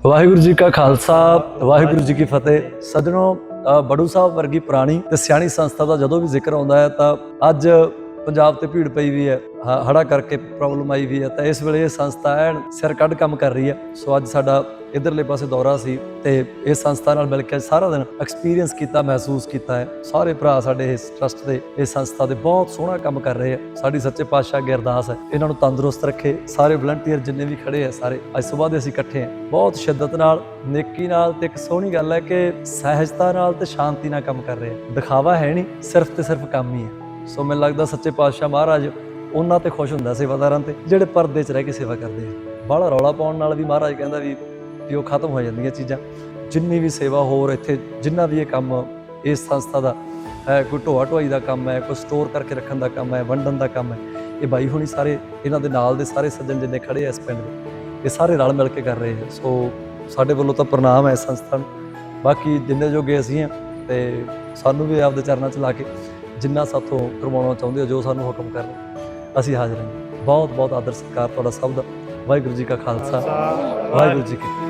ਵਾਹਿਗੁਰੂ ਜੀ ਕਾ ਖਾਲਸਾ, ਵਾਹਿਗੁਰੂ ਜੀ ਕੀ ਫਤਿਹ। ਸੱਜਣੋ ਬੜੂ ਸਾਹਿਬ ਵਰਗੀ ਪੁਰਾਣੀ ਤੇ ਸਿਆਣੀ ਸੰਸਥਾ ਦਾ ਜਦੋਂ ਵੀ ਜ਼ਿਕਰ ਆਉਂਦਾ ਹੈ ਤਾਂ ਅੱਜ ਪੰਜਾਬ ਤੇ ਭੀੜ ਪਈ ਵੀ ਹੈ। ਹ- ਹੜ੍ਹਾਂ ਕਰਕੇ ਪ੍ਰੋਬਲਮ ਆਈ ਵੀ ਹੈ ਤਾਂ ਇਸ ਵੇਲੇ ਇਹ ਸੰਸਥਾ ਐਨ ਸਿਰ ਕੱਢ ਕੰਮ ਕਰ ਰਹੀ ਹੈ ਸੋ ਅੱਜ ਸਾਡਾ ਇਧਰਲੇ ਪਾਸੇ ਦੌਰਾ ਸੀ ਤੇ ਇਸ ਸੰਸਥਾ ਨਾਲ ਮਿਲ ਕੇ ਸਾਰਾ ਦਿਨ ਐਕਸਪੀਰੀਅੰਸ ਕੀਤਾ, ਮਹਿਸੂਸ ਕੀਤਾ ਹੈ। ਸਾਰੇ ਭਰਾ ਸਾਡੇ ਇਸ ਟਰਸਟ ਦੇ, ਇਸ ਸੰਸਥਾ ਦੇ ਬਹੁਤ ਸੋਹਣਾ ਕੰਮ ਕਰ ਰਹੇ ਆ। ਸਾਡੀ ਸੱਚੇ ਪਾਤਸ਼ਾਹ ਅੱਗੇ ਅਰਦਾਸ ਹੈ। ਇਹਨਾਂ ਨੂੰ ਤੰਦਰੁਸਤ ਰੱਖੇ। ਸਾਰੇ ਵਲੰਟੀਅਰ ਜਿੰਨੇ ਵੀ ਖੜੇ ਆ ਸਾਰੇ, ਅੱਜ ਸਵੇਰ ਦੇ ਅਸੀਂ ਇਕੱਠੇ ਆ ਬਹੁਤ ਸ਼ਿੱਦਤ ਨਾਲ, ਨੇਕੀ ਨਾਲ ਤੇ ਇੱਕ ਸੋਹਣੀ ਗੱਲ ਹੈ ਕਿ ਸਹਿਜਤਾ ਨਾਲ ਤੇ ਸ਼ਾਂਤੀ ਨਾਲ ਕੰਮ ਕਰ ਰਹੇ ਆ। ਦਿਖਾਵਾ ਹੈ ਨਹੀਂ, ਸਿਰਫ ਤੇ ਸਿਰਫ ਕੰਮ ਹੀ ਹੈ। ਸੋ ਮੈਨੂੰ ਲੱਗਦਾ ਸੱਚੇ ਪਾਤਸ਼ਾਹ ਮਹਾਰਾਜ ਉਹਨਾਂ ਤੇ ਖੁਸ਼ ਹੁੰਦਾ ਸੇਵਾਦਾਰਾਂ ਤੇ, ਜਿਹੜੇ ਪਰਦੇ 'ਚ ਰਹਿ ਕੇ ਸੇਵਾ ਕਰਦੇ ਆ। ਬਾਹਲਾ ਰੌਲਾ ਪਾਉਣ ਨਾਲ ਵੀ ਮਹਾਰਾਜ ਕਹਿੰਦਾ ਵੀ ਵੀ ਉਹ ਖਤਮ ਹੋ ਜਾਂਦੀਆਂ ਚੀਜ਼ਾਂ। ਜਿੰਨੀ ਵੀ ਸੇਵਾ ਹੋਰ ਇੱਥੇ, ਜਿੰਨਾ ਵੀ ਇਹ ਕੰਮ ਇਸ ਸੰਸਥਾ ਦਾ ਹੈ, ਕੋਈ ਢੋਆ ਢੋਆਈ ਦਾ ਕੰਮ ਹੈ, ਕੋਈ ਸਟੋਰ ਕਰਕੇ ਰੱਖਣ ਦਾ ਕੰਮ ਹੈ, ਵੰਡਣ ਦਾ ਕੰਮ ਹੈ, ਇਹ ਬਾਈ ਹੁਣੀ ਸਾਰੇ ਇਹਨਾਂ ਦੇ ਨਾਲ ਦੇ ਸਾਰੇ ਸੱਜਣ ਜਿੰਨੇ ਖੜੇ ਆ ਇਸ ਪਿੰਡ ਦੇ, ਇਹ ਸਾਰੇ ਰਲ ਮਿਲ ਕੇ ਕਰ ਰਹੇ ਆ। ਸੋ ਸਾਡੇ ਵੱਲੋਂ ਤਾਂ ਪ੍ਰਣਾਮ ਹੈ ਇਸ ਸੰਸਥਾ ਨੂੰ। ਬਾਕੀ ਜਿੰਨੇ ਜੋਗੇ ਅਸੀਂ ਆ ਤੇ ਸਾਨੂੰ ਵੀ ਆਪਦੇ ਚਰਨਾਂ 'ਚ ਲਾ ਕੇ ਜਿੰਨਾ ਸਾਥੋਂ ਕਰਵਾਉਣਾ ਚਾਹੁੰਦੇ ਹੋ, ਜੋ ਸਾਨੂੰ ਹੁਕਮ ਕਰਨ ਅਸੀਂ ਹਾਜ਼ਰ ਹਾਂ। ਬਹੁਤ ਬਹੁਤ ਆਦਰ ਸਤਿਕਾਰ ਤੁਹਾਡਾ ਸਭ ਦਾ। ਵਾਹਿਗੁਰੂ ਜੀ ਕਾ ਖਾਲਸਾ। ਵਾਹਿਗੁਰੂ ਜੀ ਕੀ